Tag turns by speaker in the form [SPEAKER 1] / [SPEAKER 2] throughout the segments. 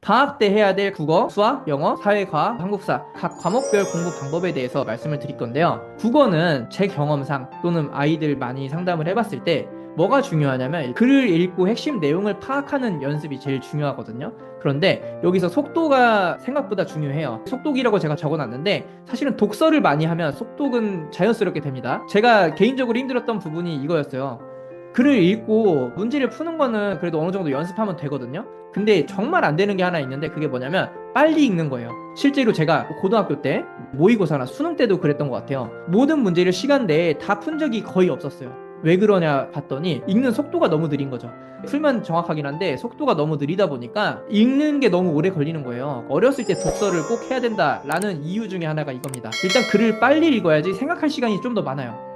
[SPEAKER 1] 방학 때 해야 될 국어, 수학, 영어, 사회과학, 한국사 각 과목별 공부 방법에 대해서 말씀을 드릴 건데요. 국어는 제 경험상 또는 아이들 많이 상담을 해봤을 때 뭐가 중요하냐면 글을 읽고 핵심 내용을 파악하는 연습이 제일 중요하거든요. 그런데 여기서 속도가 생각보다 중요해요. 속독이라고 제가 적어놨는데 사실은 독서를 많이 하면 속독은 자연스럽게 됩니다. 제가 개인적으로 힘들었던 부분이 이거였어요. 글을 읽고 문제를 푸는 거는 그래도 어느 정도 연습하면 되거든요. 근데 정말 안 되는 게 하나 있는데 그게 뭐냐면 빨리 읽는 거예요. 실제로 제가 고등학교 때 모의고사나 수능 때도 그랬던 것 같아요. 모든 문제를 시간 내에 다 푼 적이 거의 없었어요. 왜 그러냐 봤더니 읽는 속도가 너무 느린 거죠. 풀면 정확하긴 한데 속도가 너무 느리다 보니까 읽는 게 너무 오래 걸리는 거예요. 어렸을 때 독서를 꼭 해야 된다라는 이유 중에 하나가 이겁니다. 일단 글을 빨리 읽어야지 생각할 시간이 좀 더 많아요.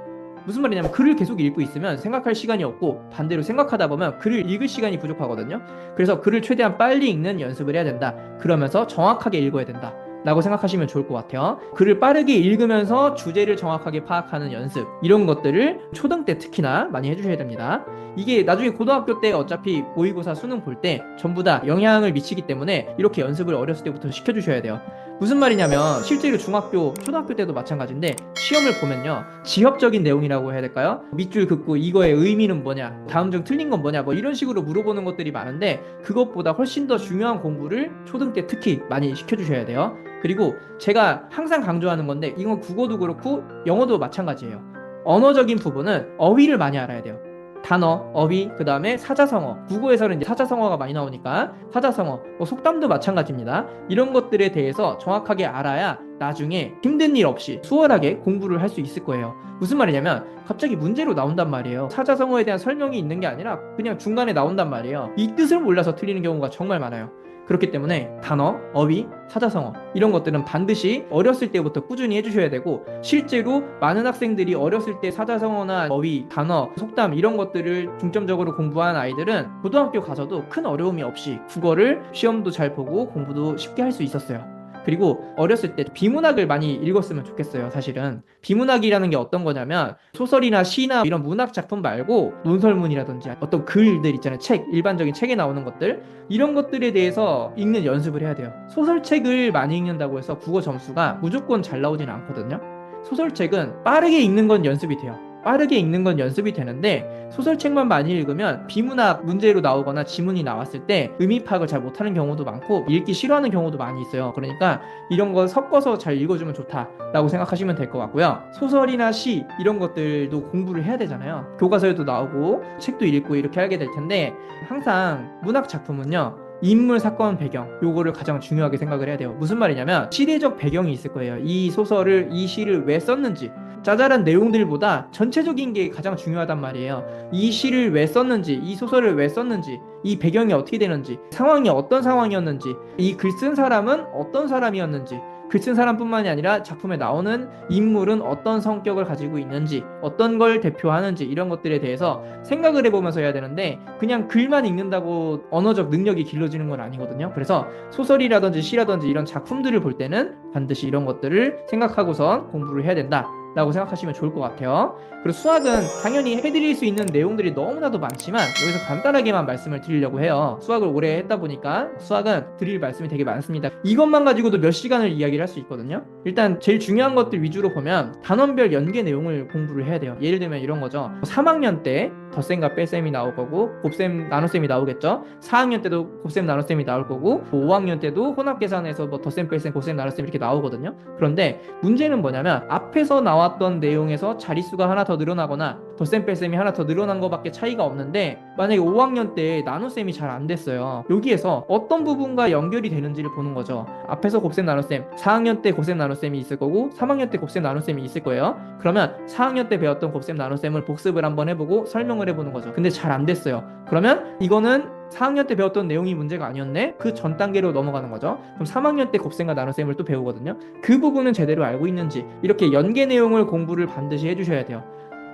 [SPEAKER 1] 무슨 말이냐면 글을 계속 읽고 있으면 생각할 시간이 없고 반대로 생각하다 보면 글을 읽을 시간이 부족하거든요. 그래서 글을 최대한 빨리 읽는 연습을 해야 된다. 그러면서 정확하게 읽어야 된다. 라고 생각하시면 좋을 것 같아요. 글을 빠르게 읽으면서 주제를 정확하게 파악하는 연습. 이런 것들을 초등 때 특히나 많이 해주셔야 됩니다. 이게 나중에 고등학교 때 어차피 모의고사 수능 볼 때 전부 다 영향을 미치기 때문에 이렇게 연습을 어렸을 때부터 시켜주셔야 돼요. 무슨 말이냐면 실제로 중학교, 초등학교 때도 마찬가지인데 시험을 보면요. 지엽적인 내용이라고 해야 될까요? 밑줄 긋고 이거의 의미는 뭐냐? 다음 중 틀린 건 뭐냐? 뭐 이런 식으로 물어보는 것들이 많은데 그것보다 훨씬 더 중요한 공부를 초등 때 특히 많이 시켜주셔야 돼요. 그리고 제가 항상 강조하는 건데 이건 국어도 그렇고 영어도 마찬가지예요. 언어적인 부분은 어휘를 많이 알아야 돼요. 단어, 어휘, 그 다음에 사자성어. 국어에서는 이제 사자성어가 많이 나오니까 사자성어, 뭐 속담도 마찬가지입니다. 이런 것들에 대해서 정확하게 알아야 나중에 힘든 일 없이 수월하게 공부를 할 수 있을 거예요. 무슨 말이냐면 갑자기 문제로 나온단 말이에요. 사자성어에 대한 설명이 있는 게 아니라 그냥 중간에 나온단 말이에요. 이 뜻을 몰라서 틀리는 경우가 정말 많아요. 그렇기 때문에 단어, 어휘, 사자성어 이런 것들은 반드시 어렸을 때부터 꾸준히 해주셔야 되고 실제로 많은 학생들이 어렸을 때 사자성어나 어휘, 단어, 속담 이런 것들을 중점적으로 공부한 아이들은 고등학교 가서도 큰 어려움이 없이 국어를 시험도 잘 보고 공부도 쉽게 할 수 있었어요. 그리고 어렸을 때 비문학을 많이 읽었으면 좋겠어요, 사실은. 비문학이라는 게 어떤 거냐면 소설이나 시나 이런 문학 작품 말고 논설문이라든지 어떤 글들 있잖아요. 책, 일반적인 책에 나오는 것들. 이런 것들에 대해서 읽는 연습을 해야 돼요. 소설책을 많이 읽는다고 해서 국어 점수가 무조건 잘 나오지는 않거든요. 소설책은 빠르게 읽는 건 연습이 돼요. 빠르게 읽는 건 연습이 되는데 소설책만 많이 읽으면 비문학 문제로 나오거나 지문이 나왔을 때 의미 파악을 잘 못하는 경우도 많고 읽기 싫어하는 경우도 많이 있어요. 그러니까 이런 거 섞어서 잘 읽어주면 좋다라고 생각하시면 될 것 같고요. 소설이나 시 이런 것들도 공부를 해야 되잖아요. 교과서에도 나오고 책도 읽고 이렇게 하게 될 텐데 항상 문학 작품은요. 인물 사건 배경 요거를 가장 중요하게 생각을 해야 돼요. 무슨 말이냐면 시대적 배경이 있을 거예요. 이 소설을 이 시를 왜 썼는지 짜잘한 내용들보다 전체적인 게 가장 중요하단 말이에요. 이 시를 왜 썼는지, 이 소설을 왜 썼는지, 이 배경이 어떻게 되는지, 상황이 어떤 상황이었는지, 이 글 쓴 사람은 어떤 사람이었는지, 글 쓴 사람뿐만이 아니라 작품에 나오는 인물은 어떤 성격을 가지고 있는지, 어떤 걸 대표하는지 이런 것들에 대해서 생각을 해보면서 해야 되는데 그냥 글만 읽는다고 언어적 능력이 길러지는 건 아니거든요. 그래서 소설이라든지 시라든지 이런 작품들을 볼 때는 반드시 이런 것들을 생각하고선 공부를 해야 된다. 라고 생각하시면 좋을 것 같아요. 그리고 수학은 당연히 해드릴 수 있는 내용들이 너무나도 많지만 여기서 간단하게만 말씀을 드리려고 해요. 수학을 오래 했다 보니까 수학은 드릴 말씀이 되게 많습니다. 이것만 가지고도 몇 시간을 이야기를 할 수 있거든요. 일단 제일 중요한 것들 위주로 보면 단원별 연계 내용을 공부를 해야 돼요. 예를 들면 이런 거죠. 3학년 때 덧셈과 뺄셈이 나올 거고 곱셈 나눗셈이 나오겠죠. 4학년 때도 곱셈 나눗셈이 나올 거고 5학년 때도 혼합 계산에서 뭐 덧셈 뺄셈 곱셈 나눗셈 이렇게 나오거든요. 그런데 문제는 뭐냐면 앞에서 나왔던 내용에서 자릿수가 하나 더 늘어나거나 덧셈 뺄셈이 하나 더 늘어난 것밖에 차이가 없는데 만약에 5학년 때 나눗셈이 잘 안 됐어요. 여기에서 어떤 부분과 연결이 되는지를 보는 거죠. 앞에서 곱셈 나눗셈 4학년 때 곱셈 나눗셈이 있을 거고 3학년 때 곱셈 나눗셈이 있을 거예요. 그러면 4학년 때 배웠던 곱셈 나눗셈을 복습을 한번 해보고 설명을 해보는 거죠. 근데 잘 안 됐어요. 그러면 이거는 4학년 때 배웠던 내용이 문제가 아니었네? 그 전 단계로 넘어가는 거죠. 그럼 3학년 때 곱셈과 나눗셈을 또 배우거든요. 그 부분은 제대로 알고 있는지 이렇게 연계 내용을 공부를 반드시 해주셔야 돼요.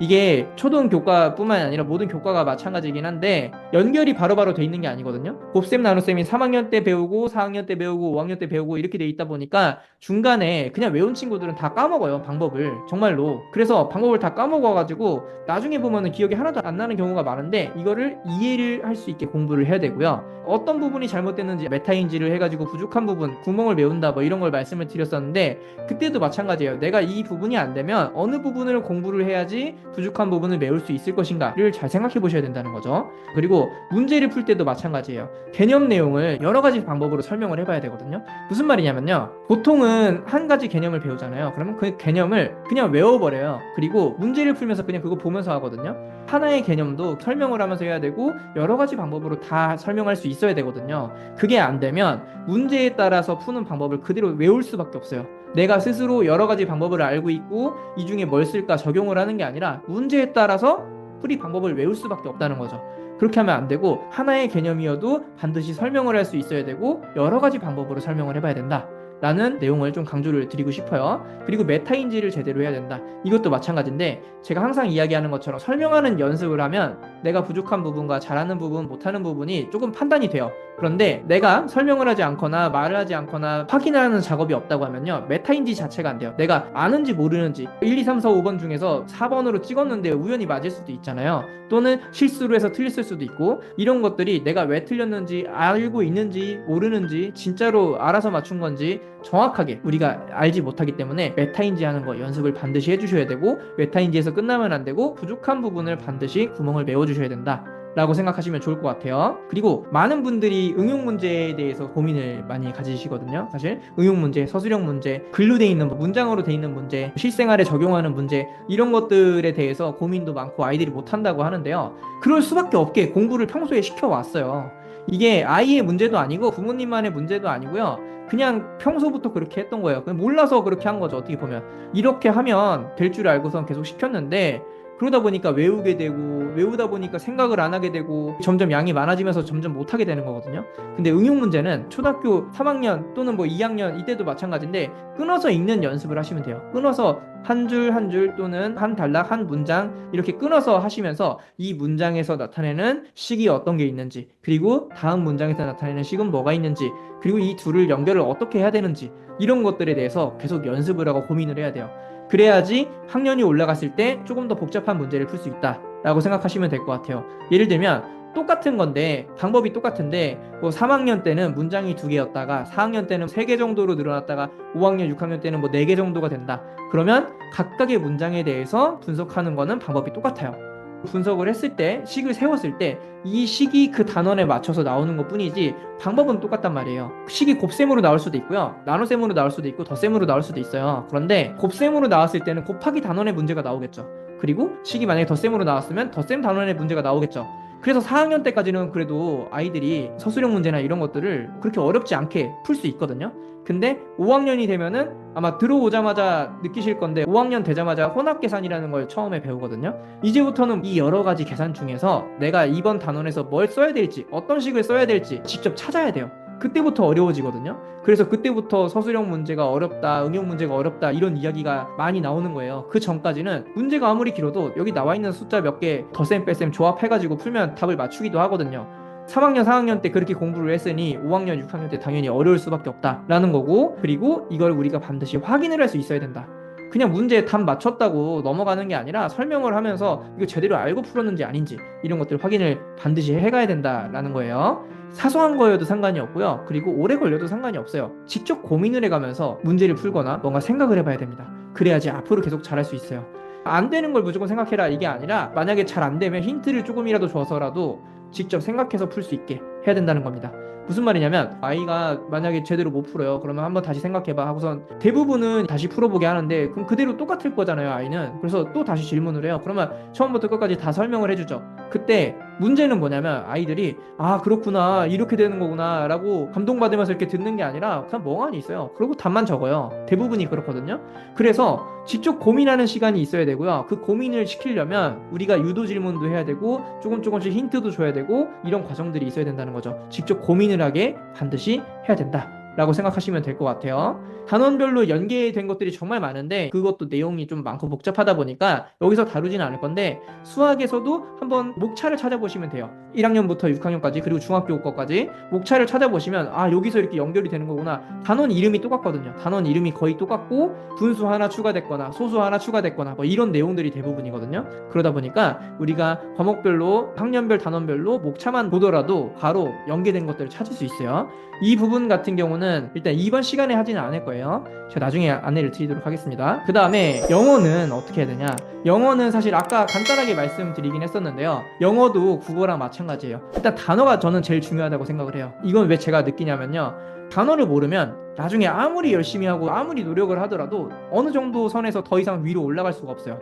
[SPEAKER 1] 이게 초등 교과뿐만 아니라 모든 교과가 마찬가지긴 한데 연결이 바로바로 돼 있는 게 아니거든요. 곱셈 나눗셈이 3학년 때 배우고 4학년 때 배우고 5학년 때 배우고 이렇게 돼 있다 보니까 중간에 그냥 외운 친구들은 다 까먹어요 방법을. 정말로. 그래서 방법을 다 까먹어가지고 나중에 보면은 기억이 하나도 안 나는 경우가 많은데 이거를 이해를 할 수 있게 공부를 해야 되고요. 어떤 부분이 잘못됐는지 메타인지를 해가지고 부족한 부분 구멍을 메운다 뭐 이런 걸 말씀을 드렸었는데 그때도 마찬가지예요. 내가 이 부분이 안 되면 어느 부분을 공부를 해야지 부족한 부분을 메울 수 있을 것인가를 잘 생각해 보셔야 된다는 거죠. 그리고 문제를 풀 때도 마찬가지예요. 개념 내용을 여러 가지 방법으로 설명을 해봐야 되거든요. 무슨 말이냐면요. 보통은 한 가지 개념을 배우잖아요. 그러면 그 개념을 그냥 외워버려요. 그리고 문제를 풀면서 그냥 그거 보면서 하거든요. 하나의 개념도 설명을 하면서 해야 되고 여러 가지 방법으로 다 설명할 수 있어야 되거든요. 그게 안 되면 문제에 따라서 푸는 방법을 그대로 외울 수밖에 없어요 내가 스스로 여러 가지 방법을 알고 있고 이 중에 뭘 쓸까 적용을 하는 게 아니라 문제에 따라서 풀이 방법을 외울 수밖에 없다는 거죠 그렇게 하면 안 되고 하나의 개념이어도 반드시 설명을 할 수 있어야 되고 여러 가지 방법으로 설명을 해봐야 된다. 라는 내용을 좀 강조를 드리고 싶어요. 그리고 메타인지를 제대로 해야 된다. 이것도 마찬가지인데 제가 항상 이야기하는 것처럼 설명하는 연습을 하면 내가 부족한 부분과 잘하는 부분, 못하는 부분이 조금 판단이 돼요. 그런데 내가 설명을 하지 않거나 말을 하지 않거나 확인하는 작업이 없다고 하면요. 메타인지 자체가 안 돼요. 내가 아는지 모르는지 1, 2, 3, 4, 5번 중에서 4번으로 찍었는데 우연히 맞을 수도 있잖아요. 또는 실수로 해서 틀렸을 수도 있고 이런 것들이 내가 왜 틀렸는지 알고 있는지 모르는지 진짜로 알아서 맞춘 건지 정확하게 우리가 알지 못하기 때문에 메타인지 하는 거 연습을 반드시 해주셔야 되고 메타인지에서 끝나면 안 되고 부족한 부분을 반드시 구멍을 메워주셔야 된다. 라고 생각하시면 좋을 것 같아요. 그리고 많은 분들이 응용 문제에 대해서 고민을 많이 가지시거든요. 사실 응용 문제, 서술형 문제, 글로 돼 있는 뭐 문장으로 돼 있는 문제, 실생활에 적용하는 문제 이런 것들에 대해서 고민도 많고 아이들이 못 한다고 하는데요. 그럴 수밖에 없게 공부를 평소에 시켜 왔어요. 이게 아이의 문제도 아니고 부모님만의 문제도 아니고요. 그냥 평소부터 그렇게 했던 거예요. 몰라서 그렇게 한 거죠. 어떻게 보면 이렇게 하면 될 줄 알고선 계속 시켰는데 그러다 보니까 외우게 되고 외우다 보니까 생각을 안 하게 되고 점점 양이 많아지면서 점점 못 하게 되는 거거든요. 근데 응용 문제는 초등학교 3학년 또는 뭐 2학년 이때도 마찬가지인데 끊어서 읽는 연습을 하시면 돼요. 끊어서 한줄 한 줄 또는 한 단락 한 문장 이렇게 끊어서 하시면서 이 문장에서 나타내는 식이 어떤 게 있는지 그리고 다음 문장에서 나타내는 식은 뭐가 있는지 그리고 이 둘을 연결을 어떻게 해야 되는지 이런 것들에 대해서 계속 연습을 하고 고민을 해야 돼요. 그래야지 학년이 올라갔을 때 조금 더 복잡한 문제를 풀 수 있다라고 생각하시면 될 것 같아요. 예를 들면 똑같은 건데 방법이 똑같은데 뭐 3학년 때는 문장이 두 개였다가 4학년 때는 세 개 정도로 늘어났다가 5학년, 6학년 때는 뭐 네 개 정도가 된다. 그러면 각각의 문장에 대해서 분석하는 거는 방법이 똑같아요. 분석을 했을 때 식을 세웠을 때 이 식이 그 단원에 맞춰서 나오는 것 뿐이지 방법은 똑같단 말이에요. 식이 곱셈으로 나올 수도 있고요. 나눗셈으로 나올 수도 있고 덧셈으로 나올 수도 있어요. 그런데 곱셈으로 나왔을 때는 곱하기 단원의 문제가 나오겠죠. 그리고 식이 만약에 덧셈으로 나왔으면 덧셈 단원의 문제가 나오겠죠. 그래서 4학년 때까지는 그래도 아이들이 서술형 문제나 이런 것들을 그렇게 어렵지 않게 풀 수 있거든요. 근데 5학년이 되면은 아마 들어오자마자 느끼실 건데 5학년 되자마자 혼합 계산이라는 걸 처음에 배우거든요. 이제부터는 이 여러 가지 계산 중에서 내가 이번 단원에서 뭘 써야 될지 어떤 식을 써야 될지 직접 찾아야 돼요. 그때부터 어려워지거든요. 그래서 그때부터 서술형 문제가 어렵다, 응용 문제가 어렵다 이런 이야기가 많이 나오는 거예요. 그 전까지는 문제가 아무리 길어도 여기 나와 있는 숫자 몇개 덧셈 뺄셈 조합해가지고 풀면 답을 맞추기도 하거든요. 3학년, 4학년 때 그렇게 공부를 했으니 5학년, 6학년 때 당연히 어려울 수밖에 없다라는 거고 그리고 이걸 우리가 반드시 확인을 할 수 있어야 된다. 그냥 문제에 답 맞췄다고 넘어가는 게 아니라 설명을 하면서 이거 제대로 알고 풀었는지 아닌지 이런 것들 확인을 반드시 해가야 된다라는 거예요. 사소한 거여도 상관이 없고요. 그리고 오래 걸려도 상관이 없어요. 직접 고민을 해가면서 문제를 풀거나 뭔가 생각을 해봐야 됩니다. 그래야지 앞으로 계속 잘할 수 있어요. 안 되는 걸 무조건 생각해라 이게 아니라 만약에 잘 안 되면 힌트를 조금이라도 줘서라도 직접 생각해서 풀 수 있게 해야 된다는 겁니다. 무슨 말이냐면 아이가 만약에 제대로 못 풀어요. 그러면 한번 다시 생각해봐 하고선 대부분은 다시 풀어보게 하는데 그럼 그대로 똑같을 거잖아요 아이는. 그래서 또 다시 질문을 해요. 그러면 처음부터 끝까지 다 설명을 해주죠. 그때 문제는 뭐냐면 아이들이 아 그렇구나. 이렇게 되는 거구나. 라고 감동받으면서 이렇게 듣는 게 아니라 그냥 멍하니 있어요. 그리고 답만 적어요. 대부분이 그렇거든요. 그래서 직접 고민하는 시간이 있어야 되고요. 그 고민을 시키려면 우리가 유도 질문도 해야 되고 조금 조금씩 힌트도 줘야 되고 이런 과정들이 있어야 된다는 거죠. 직접 고민을 하게 반드시 해야 된다 라고 생각하시면 될 것 같아요. 단원별로 연계된 것들이 정말 많은데 그것도 내용이 좀 많고 복잡하다 보니까 여기서 다루지는 않을 건데 수학에서도 한번 목차를 찾아보시면 돼요. 1학년부터 6학년까지 그리고 중학교 거까지 목차를 찾아보시면 아 여기서 이렇게 연결이 되는 거구나. 단원 이름이 똑같거든요. 단원 이름이 거의 똑같고 분수 하나 추가됐거나 소수 하나 추가됐거나 뭐 이런 내용들이 대부분이거든요. 그러다 보니까 우리가 과목별로 학년별 단원별로 목차만 보더라도 바로 연계된 것들을 찾을 수 있어요. 이 부분 같은 경우는 일단 이번 시간에 하지는 않을 거예요. 제가 나중에 안내를 드리도록 하겠습니다. 그 다음에 영어는 어떻게 해야 되냐? 영어는 사실 아까 간단하게 말씀드리긴 했었는데요. 영어도 국어랑 마찬가지예요. 일단 단어가 저는 제일 중요하다고 생각을 해요. 이건 왜 제가 느끼냐면요. 단어를 모르면 나중에 아무리 열심히 하고 아무리 노력을 하더라도 어느 정도 선에서 더 이상 위로 올라갈 수가 없어요.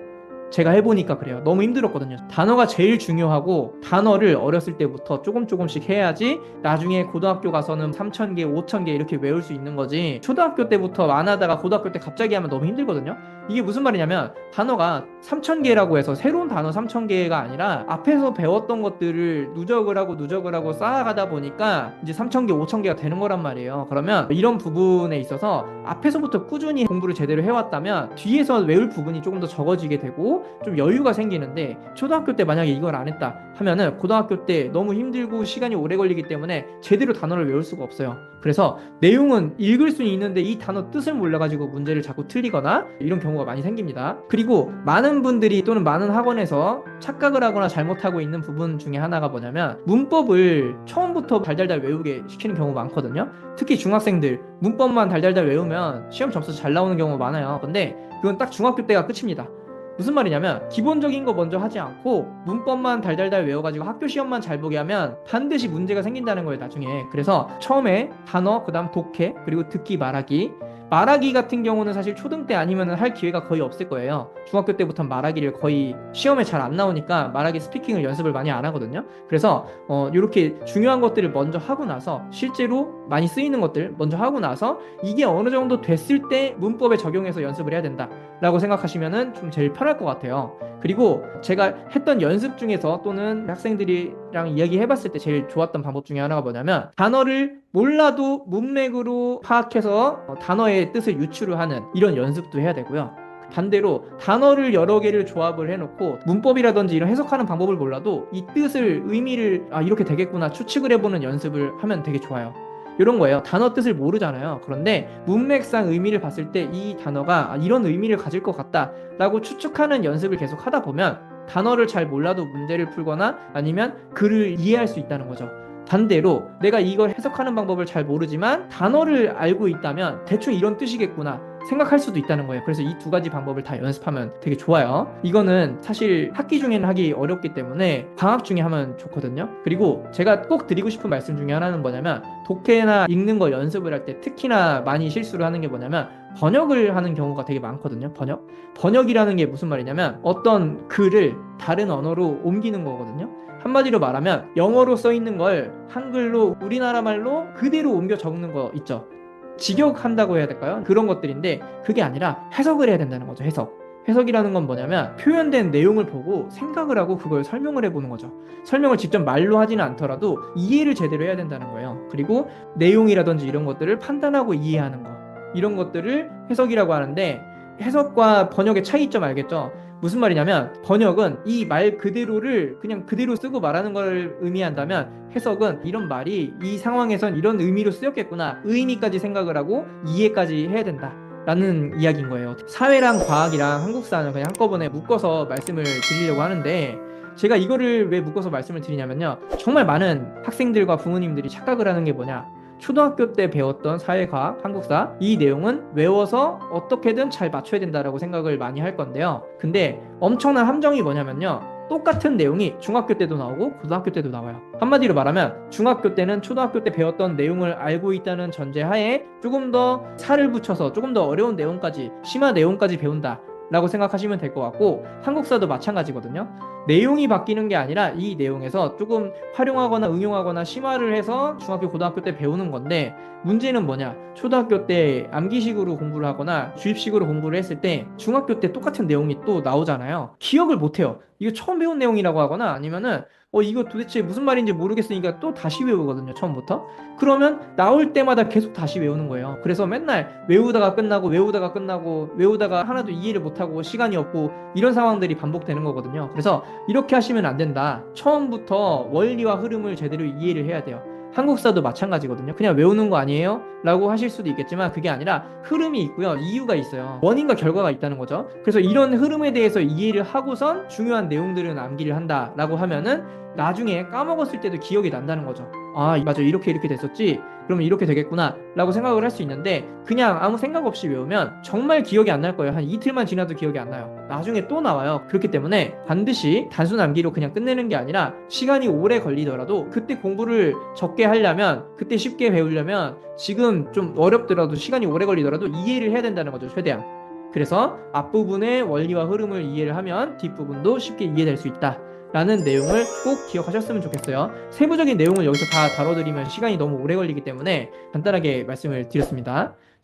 [SPEAKER 1] 제가 해보니까 그래요. 너무 힘들었거든요. 단어가 제일 중요하고 단어를 어렸을 때부터 조금 조금씩 해야지 나중에 고등학교 가서는 3,000개, 5,000개 이렇게 외울 수 있는 거지. 초등학교 때부터 안 하다가 고등학교 때 갑자기 하면 너무 힘들거든요. 이게 무슨 말이냐면 단어가 3,000개라고 해서 새로운 단어 3,000개가 아니라 앞에서 배웠던 것들을 누적을 하고 누적을 하고 쌓아가다 보니까 이제 3,000개, 5,000개가 되는 거란 말이에요. 그러면 이런 부분에 있어서 앞에서부터 꾸준히 공부를 제대로 해왔다면 뒤에서 외울 부분이 조금 더 적어지게 되고 좀 여유가 생기는데 초등학교 때 만약에 이걸 안 했다 하면은 고등학교 때 너무 힘들고 시간이 오래 걸리기 때문에 제대로 단어를 외울 수가 없어요. 그래서 내용은 읽을 수 있는데 이 단어 뜻을 몰라가지고 문제를 자꾸 틀리거나 이런 경우 가 많이 생깁니다. 그리고 많은 분들이 또는 많은 학원에서 착각을 하거나 잘못하고 있는 부분 중에 하나가 뭐냐면 문법을 처음부터 달달달 외우게 시키는 경우가 많거든요. 특히 중학생들 문법만 달달달 외우면 시험 점수 잘 나오는 경우가 많아요. 근데 그건 딱 중학교 때가 끝입니다. 무슨 말이냐면 기본적인 거 먼저 하지 않고 문법만 달달달 외워가지고 학교 시험만 잘 보게 하면 반드시 문제가 생긴다는 거예요 나중에 그래서 처음에 단어 그다음 독해 그리고 듣기 말하기 말하기 같은 경우는 사실 초등 때 아니면 할 기회가 거의 없을 거예요 중학교 때부터 말하기를 거의 시험에 잘 안 나오니까 말하기 스피킹을 연습을 많이 안 하거든요 그래서 어 이렇게 중요한 것들을 먼저 하고 나서 실제로 많이 쓰이는 것들 먼저 하고 나서 이게 어느 정도 됐을 때 문법에 적용해서 연습을 해야 된다 라고 생각하시면은 좀 제일 편할 것 같아요. 그리고 제가 했던 연습 중에서 또는 학생들이랑 이야기 해봤을 때 제일 좋았던 방법 중에 하나가 뭐냐면 단어를 몰라도 문맥으로 파악해서 어, 단어의 뜻을 유추를 하는 이런 연습도 해야 되고요. 반대로 단어를 여러 개를 조합을 해놓고 문법이라든지 이런 해석하는 방법을 몰라도 이 뜻을 의미를 아 이렇게 되겠구나 추측을 해보는 연습을 하면 되게 좋아요. 이런 거예요. 단어 뜻을 모르잖아요. 그런데 문맥상 의미를 봤을 때 이 단어가 아, 이런 의미를 가질 것 같다라고 추측하는 연습을 계속 하다 보면 단어를 잘 몰라도 문제를 풀거나 아니면 글을 이해할 수 있다는 거죠. 반대로 내가 이걸 해석하는 방법을 잘 모르지만 단어를 알고 있다면 대충 이런 뜻이겠구나 생각할 수도 있다는 거예요. 그래서 이 두 가지 방법을 다 연습하면 되게 좋아요. 이거는 사실 학기 중에는 하기 어렵기 때문에 방학 중에 하면 좋거든요. 그리고 제가 꼭 드리고 싶은 말씀 중에 하나는 뭐냐면 독해나 읽는 거 연습을 할 때 특히나 많이 실수를 하는 게 뭐냐면 번역을 하는 경우가 되게 많거든요. 번역. 번역이라는 게 무슨 말이냐면 어떤 글을 다른 언어로 옮기는 거거든요. 한마디로 말하면 영어로 써 있는 걸 한글로 우리나라 말로 그대로 옮겨 적는 거 있죠. 직역한다고 해야 될까요? 그런 것들인데 그게 아니라 해석을 해야 된다는 거죠. 해석. 해석이라는 건 뭐냐면 표현된 내용을 보고 생각을 하고 그걸 설명을 해보는 거죠. 설명을 직접 말로 하지는 않더라도 이해를 제대로 해야 된다는 거예요. 그리고 내용이라든지 이런 것들을 판단하고 이해하는 거. 이런 것들을 해석이라고 하는데 해석과 번역의 차이점 알겠죠? 무슨 말이냐면 번역은 이 말 그대로를 그냥 그대로 쓰고 말하는 걸 의미한다면 해석은 이런 말이 이 상황에선 이런 의미로 쓰였겠구나 의미까지 생각을 하고 이해까지 해야 된다. 라는 이야기인 거예요. 사회랑 과학이랑 한국사는 그냥 한꺼번에 묶어서 말씀을 드리려고 하는데 제가 이거를 왜 묶어서 말씀을 드리냐면요. 정말 많은 학생들과 부모님들이 착각을 하는 게 뭐냐. 초등학교 때 배웠던 사회과학, 한국사 이 내용은 외워서 어떻게든 잘 맞춰야 된다라고 생각을 많이 할 건데요. 근데 엄청난 함정이 뭐냐면요. 똑같은 내용이 중학교 때도 나오고 고등학교 때도 나와요. 한마디로 말하면 중학교 때는 초등학교 때 배웠던 내용을 알고 있다는 전제하에 조금 더 살을 붙여서 조금 더 어려운 내용까지 심한 내용까지 배운다. 라고 생각하시면 될 것 같고 한국사도 마찬가지거든요. 내용이 바뀌는 게 아니라 이 내용에서 조금 활용하거나 응용하거나 심화를 해서 중학교 고등학교 때 배우는 건데 문제는 뭐냐? 초등학교 때 암기식으로 공부를 하거나 주입식으로 공부를 했을 때 중학교 때 똑같은 내용이 또 나오잖아요. 기억을 못해요. 이거 처음 배운 내용이라고 하거나 아니면은 어 이거 도대체 무슨 말인지 모르겠으니까 또 다시 외우거든요 처음부터. 그러면 나올 때마다 계속 다시 외우는 거예요. 그래서 맨날 외우다가 끝나고 외우다가 끝나고 외우다가 하나도 이해를 못하고 시간이 없고 이런 상황들이 반복되는 거거든요. 그래서 이렇게 하시면 안 된다. 처음부터 원리와 흐름을 제대로 이해를 해야 돼요 한국사도 마찬가지거든요. 그냥 외우는 거 아니에요? 라고 하실 수도 있겠지만 그게 아니라 흐름이 있고요. 이유가 있어요. 원인과 결과가 있다는 거죠. 그래서 이런 흐름에 대해서 이해를 하고선 중요한 내용들은 암기를 한다라고 하면은 나중에 까먹었을 때도 기억이 난다는 거죠. 아, 맞아. 이렇게 이렇게 됐었지. 그러면 이렇게 되겠구나. 라고 생각을 할 수 있는데 그냥 아무 생각 없이 외우면 정말 기억이 안 날 거예요. 한 이틀만 지나도 기억이 안 나요. 나중에 또 나와요. 그렇기 때문에 반드시 단순 암기로 그냥 끝내는 게 아니라 시간이 오래 걸리더라도 그때 공부를 적게 하려면 그때 쉽게 배우려면 지금 좀 어렵더라도 시간이 오래 걸리더라도 이해를 해야 된다는 거죠. 최대한. 그래서 앞부분의 원리와 흐름을 이해를 하면 뒷부분도 쉽게 이해될 수 있다. 라는 내용을 꼭 기억하셨으면 좋겠어요. 세부적인 내용을 여기서 다 다뤄드리면 시간이 너무 오래 걸리기 때문에 간단하게 말씀을 드렸습니다.